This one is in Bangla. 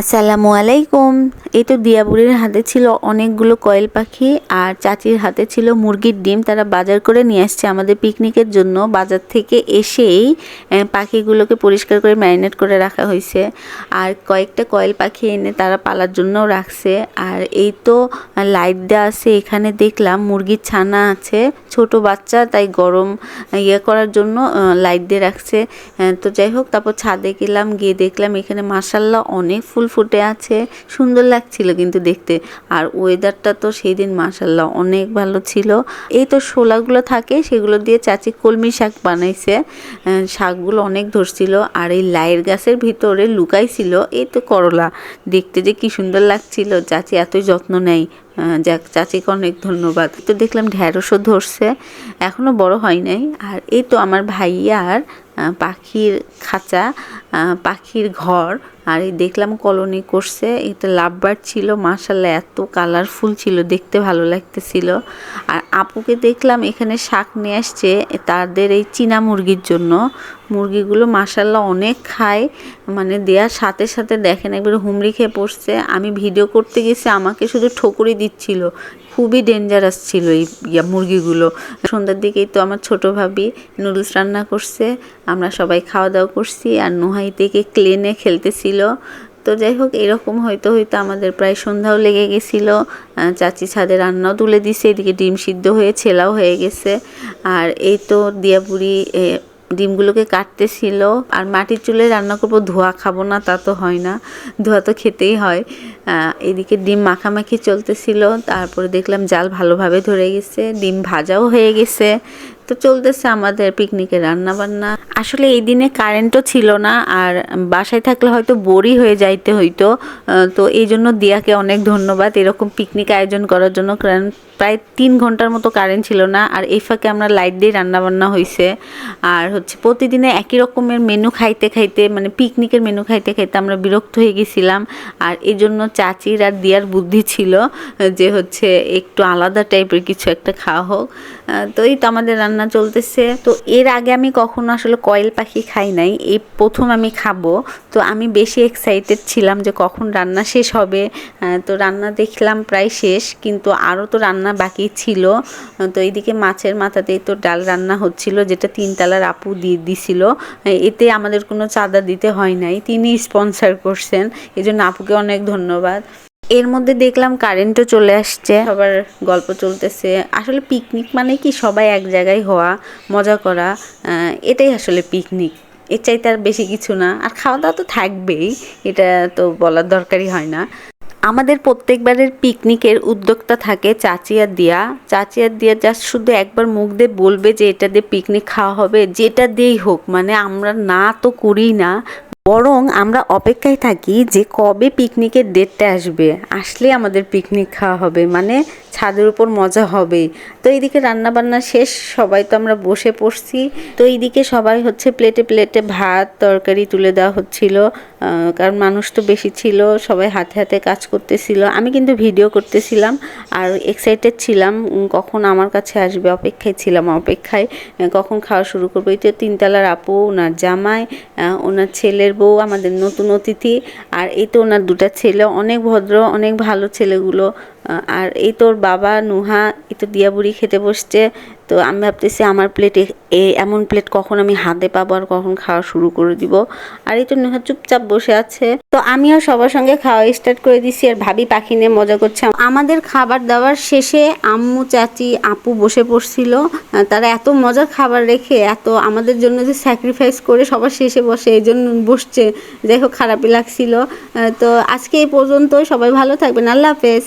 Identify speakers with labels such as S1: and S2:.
S1: আসসালামু আলাইকুম। এই তো দিয়াবুড়ির হাতে ছিল অনেকগুলো কয়েল পাখি আর চাচির হাতে ছিল মুরগির ডিম। তারা বাজার করে নিয়ে আসছে আমাদের পিকনিকের জন্য। বাজার থেকে এসেই পাখিগুলোকে পরিষ্কার করে ম্যারিনেট করে রাখা হয়েছে। আর কয়েকটা কয়েল পাখি এনে তারা পালার জন্যও রাখছে। আর এই তো লাইট দেওয়া আছে। এখানে দেখলাম মুরগির ছানা আছে। ছোট বাচ্চা, তাই গরম ইয়ে করার জন্য লাইট দিয়ে রাখছে। তো যাই হোক, তারপর ছাদে গেলাম, গিয়ে দেখলাম এখানে মাসাল্লাহ অনেক ফুল ফুটে আছে, সুন্দর লাগছিল কিন্তু দেখতে। আর ওয়েদারটা তো সেই দিন মাসাল্লাহ অনেক ভালো ছিল। এই তো শোলাগুলো থাকে, সেগুলো দিয়ে চাচি কলমি শাক বানাইছে। শাকগুলো অনেক ধরছিল। আর এই লাইয়ের গাছের ভিতরে লুকাইছিল, এই তো করলা। দেখতে যে কি সুন্দর লাগছিল, চাচি এতই যত্ন নেয়। যাক, চাচিকে অনেক ধন্যবাদ। তো দেখলাম ঢ্যাঁড়সও ধরছে, এখনও বড় হয় নাই। আর এই তো আমার ভাইয়ার পাখির খাঁচা পাখির ঘর। আর এই দেখলাম কলোনি করছে, এটা লাভবার ছিল মাসাল্লাহ এত কালারফুল ছিল, দেখতে ভালো লাগতেছিল। আর আপুকে দেখলাম এখানে শাক নিয়ে আসছে, তাদের এই চীনা মুরগির জন্য। মুরগিগুলো মাসাল্লাহ অনেক খায় মানে দেওয়ার সাথে সাথে দেখেন একবার হুমড়ি খেয়ে পড়ছে। আমি ভিডিও করতে গেছি, আমাকে শুধু ঠোকরি দিচ্ছিল। খুবই ডেঞ্জারাস ছিল এই মুরগিগুলো। সন্ধ্যার দিকেই তো আমার ছোট ভাবি নুডলস রান্না করছে, আমরা সবাই খাওয়া দাওয়া করছি, আর নোহাই থেকে ক্লেনে খেলতেছিল। তো যাই হোক, এরকম হয়তো হয়তো আমাদের প্রায় সন্ধ্যাও লেগে গেছিল। চাচি ছাদে রান্নাও তুলে দিছে, এদিকে ডিম সিদ্ধ হয়ে, ছেলাও হয়ে গেছে। আর এই তো দিয়াপুরি ডিমগুলোকে কাটতেছিল। আর মাটির চুলে রান্না করব, ধোয়া খাব না, তা তো হয় না। ধোয়া তো খেতেই হয়। এদিকে ডিম মাখামাখি চলতেছিল। তারপরে দেখলাম জাল ভালোভাবে ধরে গেছে, ডিম ভাজাও হয়ে গেছে। তো চলতেছে আমাদের পিকনিকের রান্না বান্না আসলে এই দিনে কারেন্টও ছিল না, আর বাসায় থাকলে হয়তো বোরই হয়ে যাইতে হইতো। তো এই জন্য দিয়াকে অনেক ধন্যবাদ। এরকম পিকনিক আয়োজন করার জন্য কারণ প্রায় তিন ঘণ্টার মতো কারেন্ট ছিল না, আর এই ফাঁকে আমরা লাইট দিয়ে রান্না বান্না হয়েছে আর হচ্ছে প্রতিদিনে একই রকমের মেনু খাইতে খাইতে মানে পিকনিকের মেনু খাইতে খাইতে আমরা বিরক্ত হয়ে গেছিলাম। আর এই জন্য চাচির আর দিয়ার বুদ্ধি ছিল যে হচ্ছে একটু আলাদা টাইপের কিছু একটা খাওয়া হোক। তো এই তো আমাদের রান্না চলতেছে। তো এর আগে আমি কখনো আসলে কয়েল পাখি খাই নাই। এই প্রথম আমি খাব। তো আমি বেশি এক্সাইটেড ছিলাম যে কখন রান্না শেষ হবে। তো রান্না দেখলাম প্রায় শেষ, কিন্তু আরও তো রান্না বাকি ছিল। তো এইদিকে মাছের মাথাতেই তো ডাল রান্না হচ্ছিল, যেটা তিনতলার আপু দিয়ে দিছিল। এতে আমাদের কোনো চাঁদা দিতে হয় নাই। তিনি স্পন্সর করছেন। এই জন্য আপুকে অনেক ধন্যবাদ। এর মধ্যে দেখলাম কারেন্টও চলে আসছে। সবার গল্প চলতেছে। আসলে পিকনিক মানে কি? সবাই এক জায়গায় হওয়া, মজা করা এটাই আসলে পিকনিক এর চাইতে আর বেশি কিছু না। আর খাওয়া দাওয়া তো থাকবেই, এটা তো বলার দরকারই হয় না। আমাদের প্রত্যেকবারের পিকনিকের উদ্যোক্তা থাকে চাচি আর দিয়া। চাচি আর দিয়া জাস্ট শুধু একবার মুখ দিয়ে বলবে যে এটা দিয়ে পিকনিক খাওয়া হবে, যেটা দিয়েই হোক। মানে আমরা না তো করি না বরং আমরা অপেক্ষায় থাকি যে কবে পিকনিকের ডেটটা আসবে। আসলে আমাদের পিকনিক খাওয়া হবে মানে ছাদের উপর মজা হবে তো এইদিকে রান্নাবান্না শেষ, সবাই তো আমরা বসে পড়ছি। তো এইদিকে সবাই হচ্ছে প্লেটে প্লেটে ভাত, তরকারি তুলে দেওয়া হচ্ছিল। কারণ মানুষ তো বেশি ছিল, সবাই হাতে হাতে কাজ করতেছিল। আমি কিন্তু ভিডিও করতেছিলাম আর এক্সাইটেড ছিলাম কখন আমার কাছে আসবে, অপেক্ষায় ছিলাম, অপেক্ষায় কখন খাওয়া শুরু করব। এই তো তিনতলার আপু, ওনার জামাই ওনার ছেলের বউ, আমাদের নতুন অতিথি, আর এই তো ওনার দুটা ছেলে, অনেক ভদ্র, অনেক ভালো ছেলেগুলো। আর এই তোর বাবা নুহা, এই তো দিয়াবুড়ি খেতে বসছে তো আমি ভাবতেছি আমার প্লেটে এ এমন প্লেট কখন আমি হাতে পাবো আর কখন খাওয়া শুরু করে দিব। আর এই তো নুহা চুপচাপ বসে আছে। তো আমিও সবার সঙ্গে খাওয়া স্টার্ট করে দিছি আর ভাবি পাখি নিয়ে মজা করছে। আমাদের খাবার দাবার শেষে আম্মু, চাচি, আপু বসে পড়ছিল। তারা এত মজার খাবার রেখে এত আমাদের জন্য যে স্যাক্রিফাইস করে সবার শেষে বসে এই জন্য বসছে। যাই হোক, খারাপই লাগছিল। তো আজকে এই পর্যন্ত সবাই ভালো থাকবেন। আল্লাহ হাফেজ।